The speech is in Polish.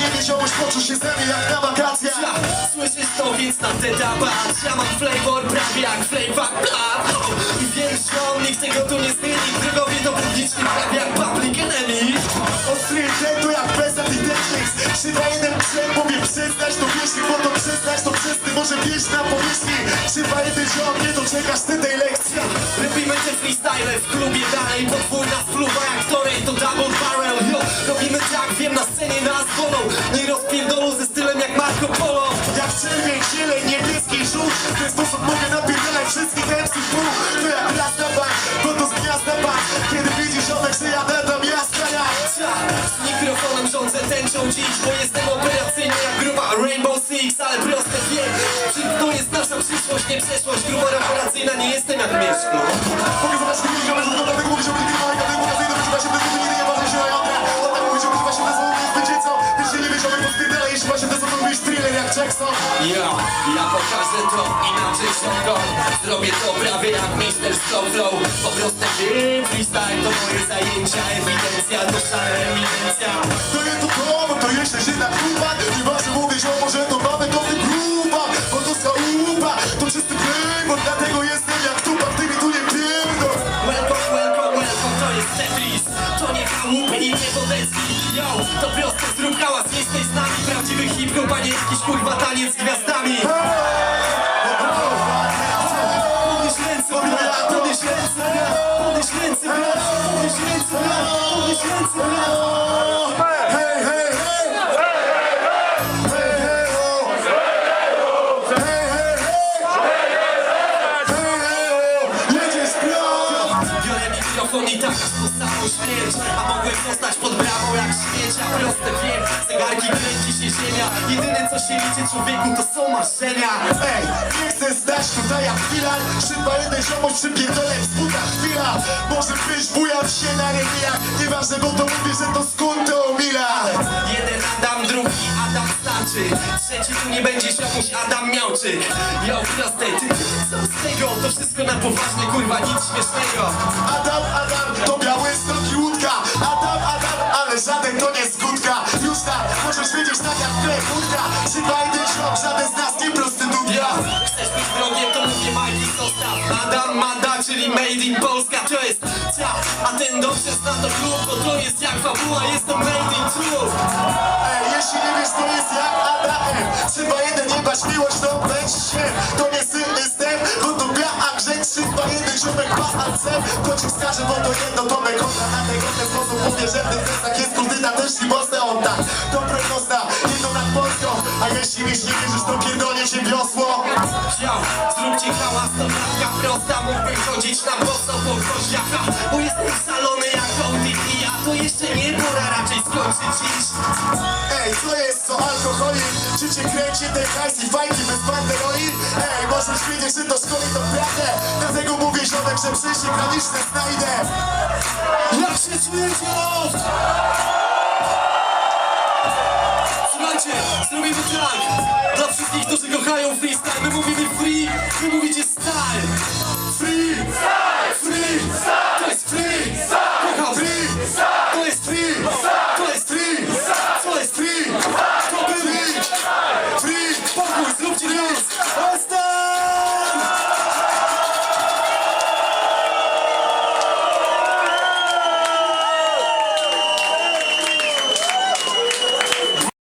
ziomuś poczuł się ze mnie jak na wakacjach Ja, Słyszysz to, więc na te tabac Ja mam flavor prawie jak flavor bla I wiem, że on nikt tego tu nie zmieni. Drogowie to publicznie prawie jak public enemy. Ostry to jak Pesat i Technics Krzywa jeden przem mówię przyznać to wieśni Bo to przyznać to wszyscy. Może wieść na powierzchni Krzywa jeden ziom, nie doczekasz ty tej lekcji Te freestyle w klubie dalej Podwójna spluwa jak Torej to double barrel. Yo, robimy tak, wiem na scenie nas golą Nie rozpierdolą ze stylem jak Marco Polo. Jak czerwień, zieleń, niebieski, żółt W ten sposób mogę napierdalać wszystkich MC pół To jak raz na bank, bo to z gniazda bank Kiedy widzisz omek, że ja nadam miasta Ta, Z mikrofonem rządzę tęczą dziś Bo jestem operacyjny jak grupa Rainbow Six Ale proste wiem, że to jest nasza przyszłość Nie przeszłość, grupa operacyjna Nie jestem jak Mieszko Mogę zobaczyć kilka meczów, do tego mówisz o mnie tylko na tego magazynu Wyżywa się bez nigdy nie ważę się jądra Od tak mówisz o używa się bez więc będzie co Wiesz, że nie wiesz, o mnie podpierdala Jeśli właśnie bez słowa mówisz thriller jak Jackson. Ja, ja pokażę to inaczej szybko Zrobię to prawie jak Mr. Slow Flow. Po prostu freestyle to moje zajęcia Ewidencja, to szara jest Tetris To nie chałupy i nie wodecki Yo, to proste, zrób hałas, jesteś z nami. Prawdziwy hip-hop, a nie jakiś kurwa taniec z śmierć A mogłem zostać pod bramą jak śmiecia. Proste wiem, zegarki kręci się ziemia. Jedyne co się liczy człowieku to są marzenia. Ej, nie chcę stać tutaj jak filar. Szyba jeden ziomość przypierdolę w butach chwila. Może być bujam się na rewijach Nieważne, bo to mówię, że to skąd Trzeci tu nie będzie ziomuś Adam miałczy Yo, proste, ty, ty, co z tego? To wszystko na poważnie, kurwa, nic śmiesznego. Adam, Adam, to biały stok i łódka. Adam, Adam, ale żaden to nie skutka Już tak, możesz wiedzieć tak jak krew łódka Szyba jeden ziom, żaden z nas nie prostytutka Ja, chcesz być wrogiem, to mówię Majki zostaw. Adam, Mada, czyli Made in Polska To jest ta, a ten dobrze zna to klub Bo to jest jak fabuła, jest bać miłość, to będzie się To nie sylny step, bo to gra, a grzeć Szyba jeden, ziomek palcem To ci wskaże, bo to jedno, to me kontra Na tego ten sposób mówię, że w tych testach jest kurdyna Też i mocne on tak, to prognosta Jedną nad Polską, a jeśli mi nie wierzysz, to pierdolnie się wiosło. Yo, zróbcie hałas, to matka prosta. Mógłbym chodzić na boso po koziaka Bo jestem szalony jak Audi i ja To jeszcze nie pora raczej skończyć iść. Ej, co jest co alkoholik? Czy cię kręci ten hajs i fajki bez banderoli? Ej, możesz wiedzieć, że to szkoli to prawdę Dlatego mówię ziomek, że przyjście graniczne znajdę Jak się czujecie? Słuchajcie, zrobimy tak Dla wszystkich, którzy kochają freestyle My mówimy free, wy mówicie style